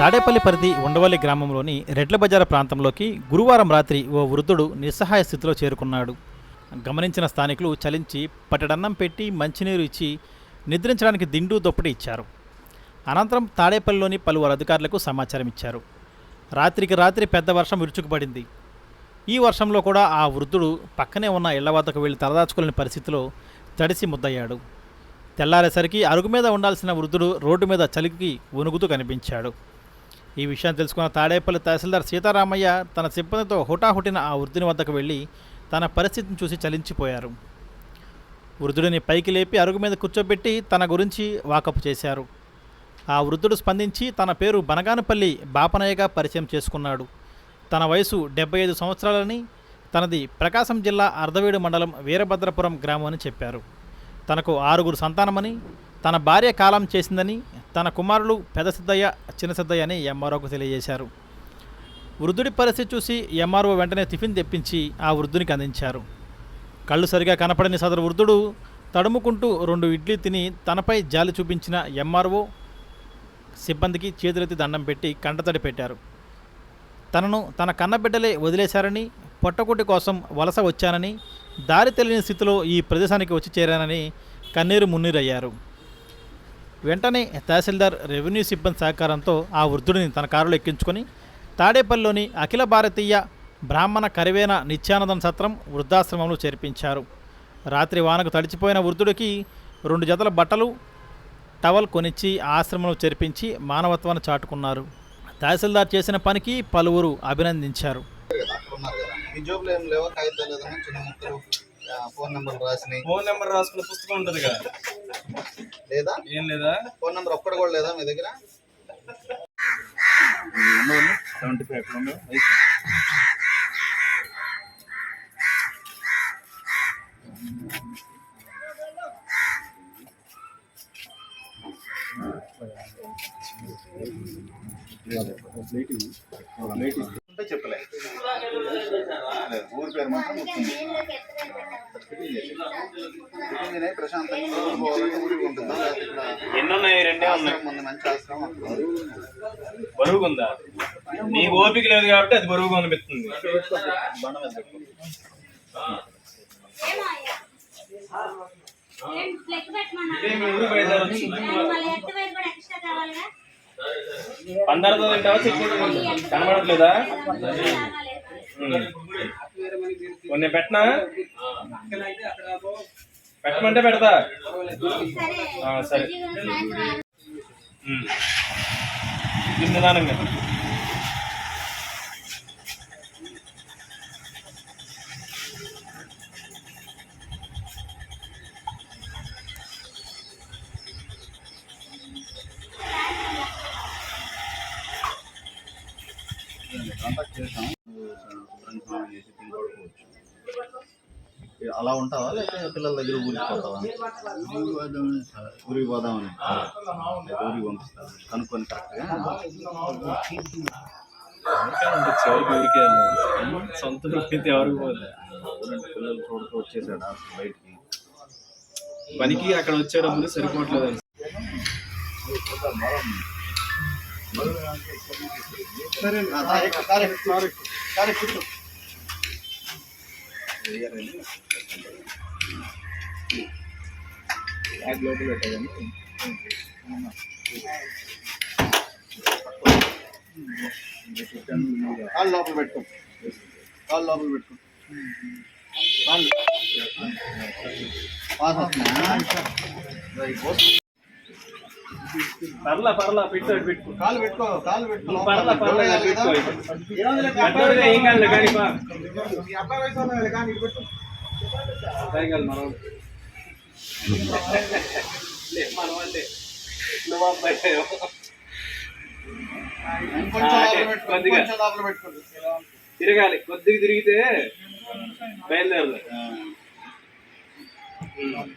తాడేపల్లి పరిధి ఉండవల్లి గ్రామంలోని రెడ్ల బజార్ ప్రాంతంలోకి గురువారం రాత్రి ఓ వృద్ధుడు నిస్సహాయ స్థితిలో చేరుకున్నాడు. గమనించిన స్థానికులు చలించి పట్టడన్నం పెట్టి మంచినీరు ఇచ్చి నిద్రించడానికి దిండు దొప్పటి ఇచ్చారు. అనంతరం తాడేపల్లిలోని పలువురు అధికారులకు సమాచారం ఇచ్చారు. రాత్రికి రాత్రి పెద్ద వర్షం విరుచుకుపడింది. ఈ వర్షంలో కూడా ఆ వృద్ధుడు పక్కనే ఉన్న ఇళ్ళ వద్దకు వెళ్ళి తలదాచుకోలేని పరిస్థితిలో తడిసి ముద్దయ్యాడు. తెల్లారేసరికి అరుగు మీద ఉండాల్సిన వృద్ధుడు రోడ్డు మీద చలికి వణుగుతూ కనిపించాడు. ఈ విషయం తెలుసుకున్న తాడేపల్లి తహసీల్దార్ సీతారామయ్య తన సిబ్బందితో హుటాహుటిన ఆ వృద్ధుని వద్దకు వెళ్ళి తన పరిస్థితిని చూసి చలించిపోయారు. వృద్ధుడిని పైకి లేపి అరుగు మీద కూర్చోబెట్టి తన గురించి వాకప్ చేశారు. ఆ వృద్ధుడు స్పందించి తన పేరు బనగానపల్లి బాపనయ్యగా పరిచయం చేసుకున్నాడు. తన వయసు డెబ్బై ఐదు సంవత్సరాలని తనది ప్రకాశం జిల్లా అర్ధవీడు మండలం వీరభద్రపురం గ్రామం అని చెప్పారు. తనకు ఆరుగురు సంతానమని తన భార్య కాలం చేసిందని తన కుమారులు పెద్ద సిద్ధయ్య చిన్న సిద్ధయ్య అని ఎంఆర్ఓకు తెలియజేశారు. వృద్ధుడి పరిస్థితి చూసి ఎంఆర్ఓ వెంటనే టిఫిన్ తెప్పించి ఆ వృద్ధునికి అందించారు. కళ్ళు సరిగా కనపడని సదరు వృద్ధుడు తడుముకుంటూ రెండు ఇడ్లీ తిని తనపై జాలి చూపించిన ఎంఆర్ఓ సిబ్బందికి చేతులెత్తి దండం పెట్టి కంటతడి పెట్టారు. తనను తన కన్నబిడ్డలే వదిలేశారని పొట్టకుటి కోసం వలస వచ్చానని దారి తెలియని స్థితిలో ఈ ప్రదేశానికి వచ్చి చేరానని కన్నీరు మున్నీరయ్యారు. వెంటనే తహసీల్దార్ రెవెన్యూ సిబ్బంది సహకారంతో ఆ వృద్ధుడిని తన కారులో ఎక్కించుకొని తాడేపల్లిలోని అఖిల భారతీయ బ్రాహ్మణ కరివేన నిత్యానందం సత్రం వృద్ధాశ్రమంలో చేర్పించారు. రాత్రి వానకు తడిచిపోయిన వృద్ధుడికి రెండు జతల బట్టలు టవల్ కొనిచ్చి ఆశ్రమంలో చేర్పించి మానవత్వాన్ని చాటుకున్నారు. తహసీల్దార్ చేసిన పనికి పలువురు అభినందించారు. ఫోన్ నెంబర్ రాసుకున్న పుస్తకం ఉంటది కదా లేదా? ఏం లేదా? ఫోన్ నెంబర్ ఒక్కటి కూడా లేదా మీ దగ్గర? సెవెంటీ ఫైవ్ ఉంటే చెప్పలే లేదు, ఊరి పేరు మాత్రం తినే ప్రశాంతంగా ఊరికి ఉంటుందా? లేకపోతే ఇక్కడ ఎన్ని ఉన్నాయి రెండే ఉన్నాయి. మంచి ఆశ్రమం ఉంది. బరువుగా ఉందా నీకు ఓపిక లేదు కాబట్టి అది బరువుగా అనిపిస్తుంది. బండ మీద పెట్టుకో. ఇదే మీ ఊరు బయలుదేరి వచ్చింది ఎక్స్ట్రా పందరతో తింటావా చెక్కు కనబడట్లేదా. కొన్ని పెట్టనా? పెట్టమంటే పెడతా. సరే. ఉమ్. కాంటాక్ట్ చేసాం శుభ్రంగా స్నానం చేసి తిని పడుకోవచ్చు అలా ఉంటావా? లేకపోతే పిల్లల దగ్గర ఊరికి పోతావా? ఊరికి పోదామని ఊరికి పంపిస్తా కనుక్కొని కరెక్ట్గా చివరికి ఊరికే. సొంత అయితే ఎవరికి పోలే. పిల్లలు చూడుతూ వచ్చేసాడు అసలు బయటికి. పనికి అక్కడ వచ్చేటప్పుడు సరిపోవట్లేదు అని. ఆ, దా, ఎక్కు, కారు ఎక్కు, కారు ఎక్కు, కారు ఎక్కు, కూర్చో. బ్యాగ్ లోపల పెట్టాలని కాళ్ళు లోపల పెట్టుకో కాళ్ళు లోపల పెట్టుకో కాళ్ళు పాస్ వస్తుందా? పర్లా పర్లా పెట్టు పెట్టుకో కాళ్ళు పెట్టుకో కాళ్ళు పెట్టుకో. పర్లా పర్లా కదా? పెట్టుకో కానీ మనం మనం అంటే నువ్వు అబ్బాయి తిరగాలి కొద్దిగా తిరిగితే బయలుదేరదు. ఉమ్.